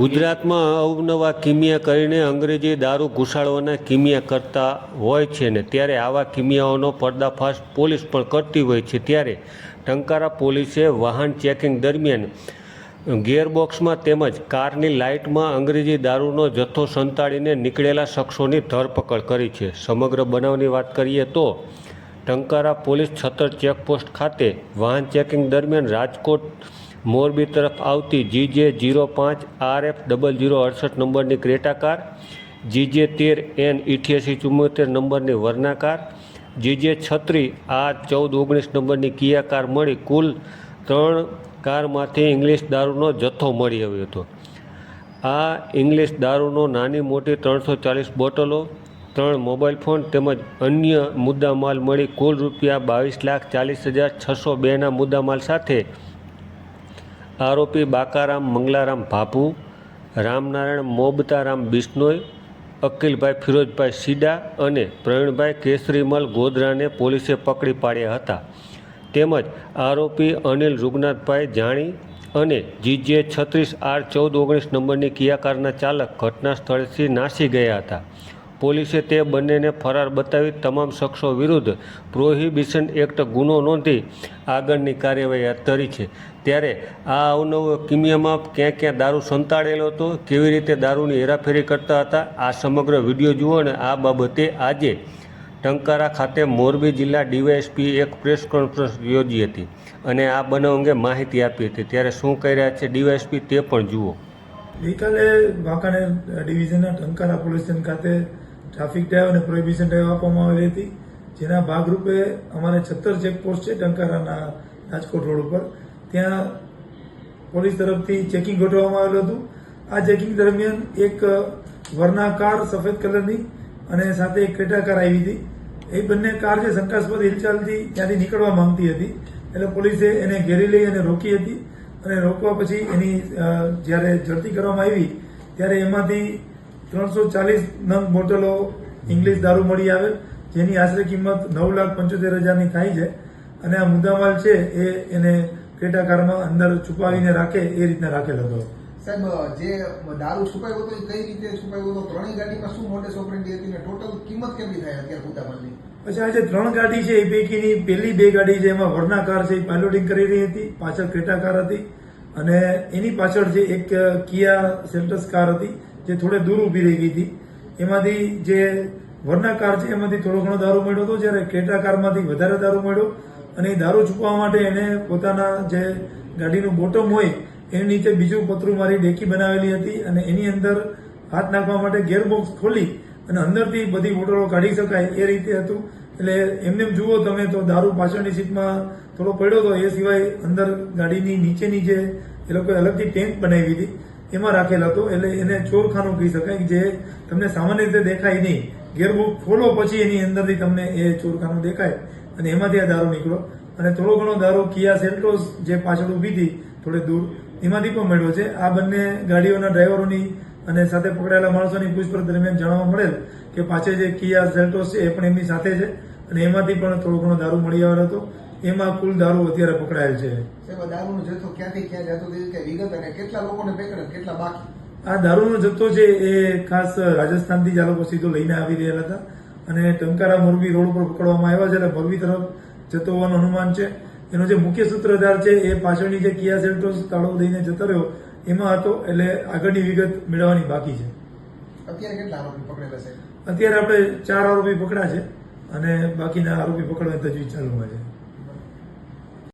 ગુજરાતમાં અવનવા કિમિયા કરીને અંગ્રેજી દારૂ ઘુસાડવાના કિમિયા કરતા હોય છે ને ત્યારે આવા કિમિયાઓનો પર્દાફાશ પોલીસ પણ કરતી હોય છે. ત્યારે ટંકારા પોલીસે વાહન ચેકિંગ દરમિયાન ગિયરબોક્સમાં તેમજ કારની લાઇટમાં અંગ્રેજી દારૂનો જથ્થો સંતાડીને નીકળેલા શખ્સોની ધરપકડ કરી છે. સમગ્ર બનાવની વાત કરીએ તો ટંકારા પોલીસ છતર ચેકપોસ્ટ ખાતે વાહન ચેકિંગ દરમિયાન રાજકોટ મોરબી તરફ આવતી જીજે જીરો પાંચ આર એફ ડબલ જીરો અડસઠ નંબરની ક્રેટા કાર, જીજે તેર એન ઇઠ્યાસી ચુમ્મોતેર નંબરની વર્ના કાર, જીજે છત્રી આર ચૌદ ઓગણીસ નંબરની કિયા કાર મળી કુલ ત્રણ કારમાંથી ઇંગ્લિશ દારૂનો જથ્થો મળી આવ્યો હતો. આ ઇંગ્લિશ દારૂનો નાની મોટી ત્રણસો ચાલીસ બોટલો, ત્રણ મોબાઈલ ફોન તેમજ અન્ય મુદ્દામાલ મળી કુલ રૂપિયા બાવીસ લાખ ચાલીસ હજાર છસો બેના મુદ્દામાલ સાથે આરોપી બાકારામ મંગલારામ ભાભુ રામનારાયણ મોબતારામ બિશ્નોઈ, અકિલભાઈ ફિરોજભાઈ સીડા અને પ્રવીણભાઈ કેસરીમલ ગોધરાને પોલીસે પકડી પાડ્યા હતા. તેમજ આરોપી અનિલ રૂગનાથભાઈ જાણી અને જીજે છત્રીસ આર ચૌદ ઓગણીસ નંબરની કિયા કારના ચાલક ઘટના સ્થળેથી નાસી ગયા હતા. પોલીસે તે બંનેને ફરાર બતાવી તમામ શખ્સો વિરુદ્ધ પ્રોહિબિશન એક્ટ ગુનો નોંધી આગળની કાર્યવાહી હાથ ધરી છે. ત્યારે આ અવનવો કિમિયામાં ક્યાં ક્યાં દારૂ સંતાડેલો હતો, કેવી રીતે દારૂની હેરાફેરી કરતા હતા, આ સમગ્ર વીડિયો જુઓ અને આ બાબતે આજે ટંકારા ખાતે મોરબી જિલ્લા ડીવાયએસપી એક પ્રેસ કોન્ફરન્સ યોજી હતી અને આ બનાવ અંગે માહિતી આપી હતી. ત્યારે શું કહી રહ્યા છે ડીવાયએસપી તે પણ જુઓ. ગઈકાલે વાંકાનેર ડિવિઝનના ટંકારા પોલીસ સ્ટેશન ખાતે ટ્રાફિક ડ્રાઈવ અને પ્રોહિબિશન ડ્રાઈવ આપવામાં આવેલી હતી, જેના ભાગરૂપે અમારે છત્તર ચેકપોસ્ટ છે ટંકારાના રાજકોટ રોડ ઉપર. ત્યાં પોલીસ તરફથી ચેકિંગ ગોઠવવામાં આવેલું હતું. આ ચેકિંગ દરમિયાન એક વરના કાર સફેદ કલરની અને સાથે એક ક્રેટા કાર આવી હતી. એ બંને કાર જે શંકાસ્પદ હિલચાલથી ત્યાંથી નીકળવા માંગતી હતી, એટલે પોલીસે એને ઘેરી લઈ અને રોકી હતી. અને રોકવા પછી એની જ્યારે ઝડપી કરવામાં આવી, ત્યારે એમાંથી ત્રણસો ચાલીસ નંગ બોટલો ઇંગ્લિશ દારૂ મળી આવેલ જેની આશરે કિંમત નવ લાખ પંચોતેર હજારની થાય છે. અને આ મુદ્દામાલ છે એ એને ક્રેટા કારમાં અંદર છુપાવીને રાખે એ રીતના રાખેલો હતો. સાહેબ જે દારૂ છુપાયો હતો એ કઈ રીતે છુપાયો હતો? ત્રણેય ગાડીમાં શું મોડેસ ઓપરેન્ડી હતી ને ટોટલ કિંમત કેટલી થાય અત્યારે મુદ્દામાલની પછી આ જે ત્રણ ગાડી છે એ પૈકીની પહેલી બે ગાડી છે એમાં વર્ણા કાર છે એ પાયલોટિંગ કરી રહી હતી પાછળ ક્રેટા કાર હતી. અને એની પાછળ જે એક કિયા સેલ્ટસ કાર હતી જે થોડે દૂર ઊભી રહી ગઈ હતી. એમાંથી જે વરના કાર છે, એમાંથી થોડો ઘણો દારૂ મળ્યો હતો. જ્યારે ક્રેટા કારમાંથી વધારે દારૂ મળ્યો અને એ દારૂ છુપાવવા માટે એને પોતાના જે ગાડીનું બોટમ હોય, એની નીચે બીજું પતરું મારી ડેકી બનાવેલી હતી અને એની અંદર હાથ નાખવા માટે ગેરબોક્સ ખોલી અને અંદરથી બધી બોટલો કાઢી શકાય એ રીતે હતું. એટલે એમને જુઓ તમે તો દારૂ પાછળની સીટમાં થોડો પડ્યો હતો એ સિવાય અંદર ગાડીની નીચેની જે એ લોકોએ અલગથી ટેન્ક બનાવી હતી. એમાં રાખેલ હતો. એટલે એને ચોરખાનું કહી શકાય જે તમને સામાન્ય રીતે દેખાય નહીં. ગેરબુક ખોલો પછી એની અંદરથી તમને એ ચોરખાનું દેખાય અને એમાંથી આ દારૂ નીકળ્યો અને થોડો ઘણો દારૂ કિયા સેલ્ટોસ જે પાછળ ઊભી હતી, થોડે દૂર, એમાંથી પણ મળ્યો છે. આ બંને ગાડીઓના ડ્રાઈવરોની અને સાથે પકડાયેલા માણસોની પૂછપરછ દરમિયાન જાણવા મળેલ કે પાછળ જે કિયા સેલ્ટોસ છે એ પણ એમની સાથે છે અને એમાંથી પણ થોડો ઘણો દારૂ મળી આવ્યો હતો. એમાં કુલ દારૂ અત્યારે પકડાયેલ છે. દારૂનો જથ્થો ક્યાંથી ક્યાં જતો કઈ વિગત અને કેટલા લોકોને પકડે કેટલા બાકી? આ દારૂનો જથ્થો છે એ ખાસ રાજસ્થાનથી જ આ લોકો સીધો લઈને આવી રહેલા હતા. અને ટંકારા મોરબી રોડ ઉપર પકડવામાં આવ્યા છે એટલે મોરબી તરફ જતો હોવાનું અનુમાન છે. એનો જે મુખ્ય સૂત્રધાર છે એ પાછળની જે કિયા સેલ્ટોસ તાળો દઈને જતો રહ્યો એમાં હતો એટલે આગળની વિગત મેળવવાની બાકી છે. અત્યારે કેટલા આરોપી પકડેલા છે? અત્યારે આપણે ચાર આરોપી પકડ્યા છે અને બાકીના આરોપી પકડવાની તજવીજ ચાલુમાં છે.